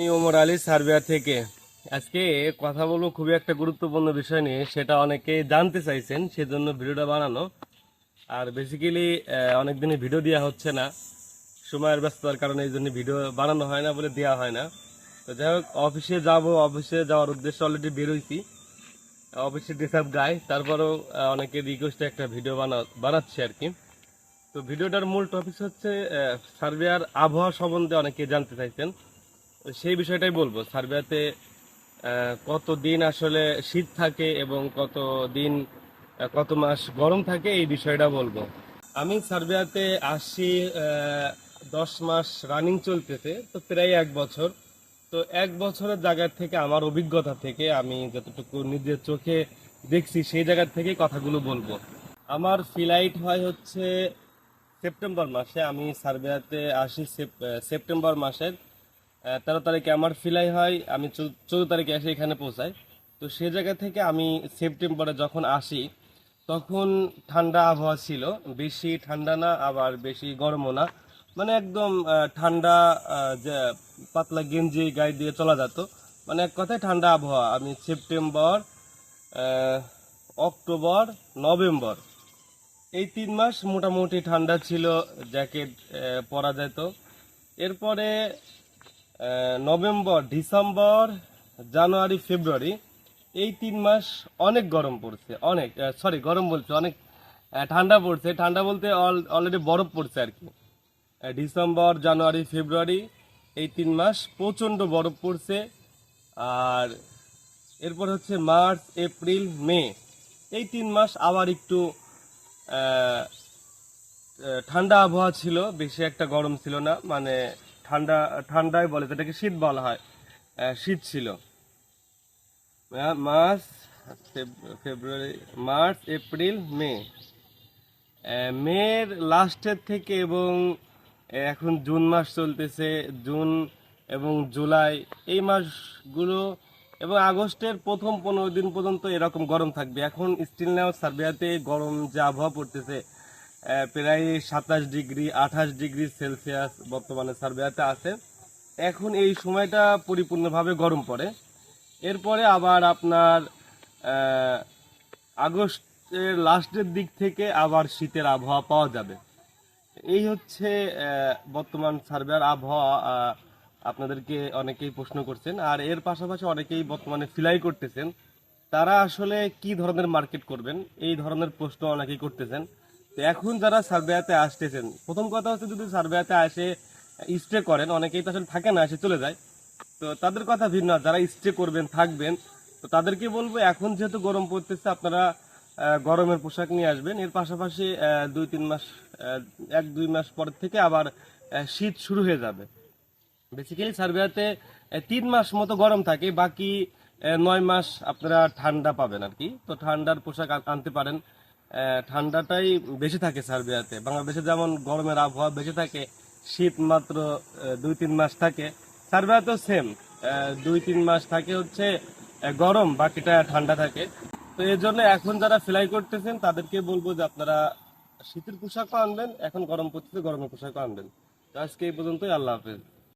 আমি ওমর আলী সার্বিয়া থেকে। আজকে কথা বলব খুবই একটা গুরুত্বপূর্ণ বিষয় নিয়ে, সেটা অনেকে জানতে চাইছেন, সেজন্য ভিডিওটা বানানো। আর বেসিক্যালি অনেকদিনই ভিডিও দেওয়া হচ্ছে না। সময়ের ব্যস্ততার কারণে এই জন্য ভিডিও বানানো হয় না বলে দেওয়া হয় না। তো যাই হোক, অফিসে যাব, অফিসে যাওয়ার উদ্দেশ্যে অলরেডি বেরোইছি। অফিসে ডিসার্ভ গাই তারপরেও অনেকে রিকোয়েস্টে একটা ভিডিও বানা, বানাচ্ছে আর কি। তো ভিডিওটার মূল টপিক হচ্ছে সার্বিয়ার আবহাওয়া সম্বন্ধে অনেকে জানতে চাইছেন। সেই বিষয়টাই বলব। সার্বিয়াতে কত দিন আসলে শীত থাকে এবং কত দিন কত মাস গরম থাকে এই বিষয়টা বলব। আমি সার্বিয়াতে আসি দশ মাস রানিং চলতেছে, তো প্রায় এক বছর। তো এক বছরের জায়গার থেকে আমার অভিজ্ঞতা থেকে আমি যতটুকু নিজের চোখে দেখছি, সেই জায়গার থেকে কথাগুলো বলব। আমার ফ্লাইট হয় হচ্ছে সেপ্টেম্বর মাসে। আমি সার্বিয়াতে আসি সেপ- সেপ্টেম্বর মাসের তেরো তারিখে আমার ফিলাই হয়, আমি চৌদ্দ তারিখে এসে এখানে পৌঁছাই। তো সে জায়গা থেকে আমি সেপ্টেম্বরে যখন আসি, তখন ঠান্ডা আবহাওয়া ছিল। বেশি ঠান্ডা না, আবার বেশি গরমও না। মানে একদম ঠান্ডা পাতলা গেঞ্জি, গায়ে দিয়ে চলা যেত। মানে এক কথায় ঠান্ডা আবহাওয়া। আমি সেপ্টেম্বর অক্টোবর নভেম্বর এই তিন মাস মোটামুটি ঠান্ডা ছিল, জ্যাকেট পরা যেত। এরপরে নভেম্বর, ডিসেম্বর, জানুয়ারি, ফেব্রুয়ারি, এই তিন মাস অনেক গরম পড়ছে, অনেক সরি গরম বলছে, অনেক ঠান্ডা পড়ছে, ঠান্ডা বলতে অলরেডি বরফ পড়ছে আর কি। ডিসেম্বর, জানুয়ারি, ফেব্রুয়ারি, এই তিন মাস প্রচণ্ড বরফ পড়ছে, আর এরপর হচ্ছে মার্চ, এপ্রিল, মে, এই তিন মাস আবার একটু ঠান্ডা আবহাওয়া ছিল, বেশি একটা গরম ছিল না মানে ঠান্ডা ঠান্ডায় বলে, যেটাকে শীত বলা হয়। শীত ছিল। মার্চ ফেব্রুয়ারি, মার্চ, এপ্রিল, মে। মের লাস্টের থেকে এবং এখন জুন মাস চলতেছে, জুন এবং জুলাই। এই মাসগুলো এবং আগস্টের প্রথম পনেরো দিন পর্যন্ত এরকম গরম থাকবে। এখন স্টিল নাও সার্বিয়াতে গরম যে আবহাওয়া পড়তেছে। প্রায় সাতাশ ডিগ্রি, আঠাশ ডিগ্রি সেলসিয়াস বর্তমানে সার্বিয়াতে আছে। এখন এই সময়টা পরিপূর্ণভাবে গরম পড়ে। এরপরে আবার আপনার আগস্টের লাস্টের দিক থেকে আবার শীতের আবহাওয়া পাওয়া যাবে। এই হচ্ছে বর্তমান সার্বিয়ার আবহাওয়া। আপনাদেরকে অনেকেই প্রশ্ন করছেন, আর এর পাশাপাশি অনেকেই বর্তমানে ফিলাই করতেছেন। তারা আসলে কি ধরনের মার্কেট করবেন? এই ধরনের প্রশ্ন অনেকেই করতেছেন। তো এখন যারা সার্বিয়াতে আসতেছেন, প্রথম কথা হচ্ছে যদি সার্বিয়াতে আসে স্টে করেন, অনেকেই তো আসলে থাকে না এসে চলে যায়। তো তাদের কথা ভিন্ন যারা স্টে করবেন, থাকবেন, তো তাদেরকে বলব, এখন যেহেতু গরম পড়তেছে, আপনারা গরমের পোশাক নিয়ে আসবেন। এর পাশাপাশি দুই, তিন মাস এক, দুই মাস পর থেকে আবার শীত শুরু হয়ে যাবে। বেসিক্যালি সার্বিয়াতে তিন মাস মতো গরম থাকে, বাকি নয় মাস আপনারা ঠান্ডা পাবেন আর কি। তো ঠান্ডার পোশাক আনতে পারেন। ঠান্ডাটাই বেশি থাকে সার্বিয়াতে। বাংলাদেশে যেমন গরমের আবহাওয়া বেশি থাকে, শীত মাত্র দুই তিন মাস থাকে। সার্বিয়াতেও সেম দুই তিন মাস থাকে হচ্ছে গরম, বাকিটা ঠান্ডা থাকে। তো এর জন্য এখন যারা ফ্লাই করতেছেন, তাদেরকে বলব যে আপনারা শীতের পোশাকও আনবেন, এখন গরম পড়তেছে, গরমের পোশাকও আনবেন। তো আজকে এই পর্যন্তই, আল্লাহ হাফেজ।